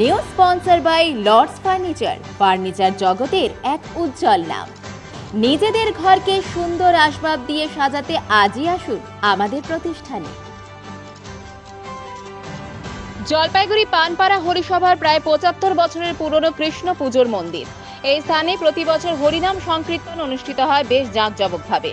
New sponsor by Lords furniture furniture জগতের এক উজ্জ্বল নাম। নিজেদের ঘরকে সুন্দর আসবাব দিয়ে সাজাতে আজই আসুন আমাদের প্রতিষ্ঠানে। জলপাইগুড়ি পানপাড়া হরিসভার প্রায় পঁচাত্তর বছরের পুরনো কৃষ্ণ পুজোর মন্দির। এই স্থানে প্রতি বছর হরিনাম সংকীর্তন অনুষ্ঠিত হয় বেশ জাঁকজমকভাবে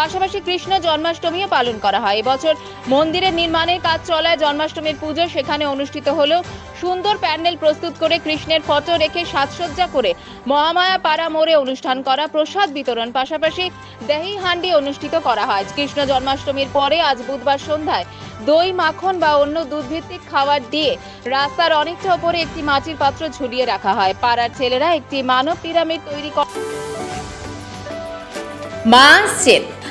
পাশাপাশি কৃষ্ণ জন্মাষ্টমীও পালন করা হয়। এবছর মন্দিরের নির্মাণের কাজ চলায় জন্মাষ্টমীর পুজো সেখানে অনুষ্ঠিত হলেও সুন্দর প্যান্ডেল প্রস্তুত করে কৃষ্ণের ফটো রেখে সাজসজ্জা করে মহামায়া পাড়া মোড়ে অনুষ্ঠান করা, প্রসাদ বিতরণ, পাশাপাশি দেহি হান্ডি অনুষ্ঠিত করা হয়। কৃষ্ণ জন্মাষ্টমীর পরে আজ বুধবার সন্ধ্যায় দই, মাখন বা অন্য দুধভিত্তিক খাবার দিয়ে রাস্তার অনেকটা ওপরে একটি মাটির পাত্র ঝুলিয়ে রাখা হয়। পাড়ার ছেলেরা একটি মানব পিরামিড তৈরি করে মা আসছে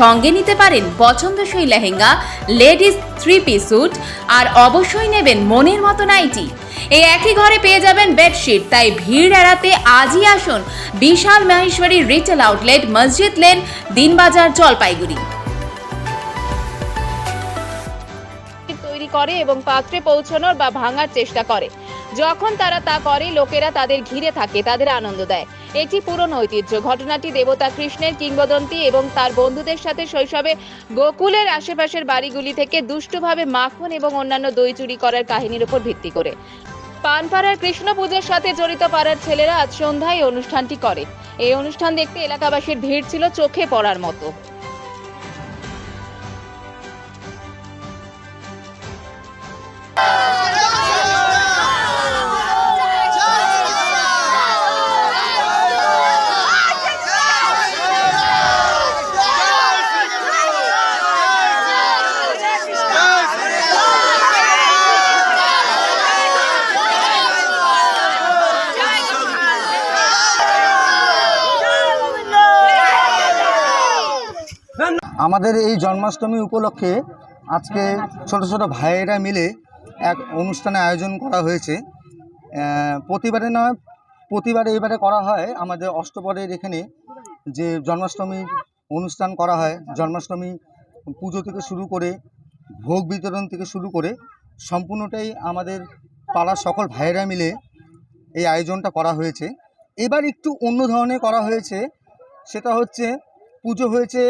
সঙ্গে নিতে পারেন পছন্দসই lehenga, ladies three piece suit আর অবশ্যই নেবেন মনের মতো নাইটি। এই একই ঘরে পেয়ে যাবেন বেডশিট তাই ভিড় এড়াতে আজই আসুন বিশাল Maheshwari retail outlet Masjid lane, Dinbazar Jalpaiguri. তৈরি করে এবং পাত্রে পৌঁছানোর বা ভাঙার চেষ্টা করে। যখন তারা তা করে, লোকেরা তাদের ঘিরে থাকে, তাদের আনন্দ দেয়। এটি পুরনো ঐতিহ্য, ঘটনাটি দেবতা কৃষ্ণের কিংবদন্তি এবং তার বন্ধুদের সাথে শৈশবে গোকুলের আশেপাশের বাড়িগুলি থেকে দুষ্টুভাবে মাখন এবং অন্যান্য দই চুরি করার কাহিনীর উপর ভিত্তি করে। পানপাড়ার কৃষ্ণ পুজোর সাথে জড়িত পাড়ার ছেলেরা আজ সন্ধ্যায় অনুষ্ঠানটি করে। এই অনুষ্ঠান দেখতে এলাকাবাসীর ভিড় ছিল চোখে পড়ার মতো। আমাদের এই জন্মাষ্টমী উপলক্ষে আজকে ছোট ছোট ভাইয়েরা মিলে এক অনুষ্ঠানের আয়োজন করা হয়েছে। প্রতিবারে নয়, প্রতিবারে এবারে করা হয়। আমাদের অষ্টপরের এখানে যে জন্মাষ্টমী অনুষ্ঠান করা হয়, জন্মাষ্টমী পুজো থেকে শুরু করে, ভোগ বিতরণ থেকে শুরু করে, সম্পূর্ণটাই আমাদের পাড়ার সকল ভাইয়েরা মিলে এই আয়োজনটা করা হয়েছে। এবার একটু অন্য ধরনের করা হয়েছে। সেটা হচ্ছে পুজো হয়েছে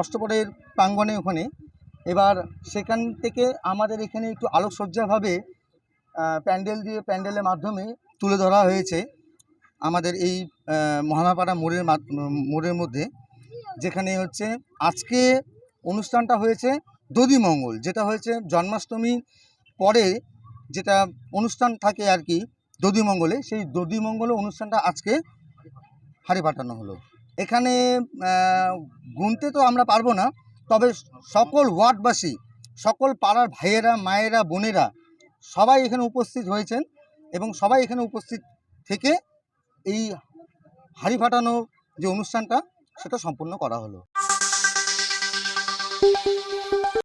অষ্টপরের প্রাঙ্গণে ওখানে। এবার সেখান থেকে আমাদের এখানে একটু আলোকসজ্জাভাবে প্যান্ডেল দিয়ে প্যান্ডেলের মাধ্যমে তুলে ধরা হয়েছে আমাদের এই মহানাপাড়া মোড়ের মোড়ের মধ্যে, যেখানে হচ্ছে আজকে অনুষ্ঠানটা হয়েছে দধিমঙ্গল যেটা হয়েছে জন্মাষ্টমী পরে যেটা অনুষ্ঠান থাকে আর কি দধিমঙ্গলে সেই দধিমঙ্গলে অনুষ্ঠানটা আজকে হাড়ি পাঠানো হলো। এখানে গুনতে তো আমরা পারব না, তবে সকল ওয়ার্ডবাসী, সকল পাড়ার ভাইয়েরা, মায়েরা, বোনেরা সবাই এখানে উপস্থিত হয়েছেন এবং সবাই এখানে উপস্থিত থেকে এই হাড়ি ফাটানো যে অনুষ্ঠানটা, সেটা সম্পূর্ণ করা হলো।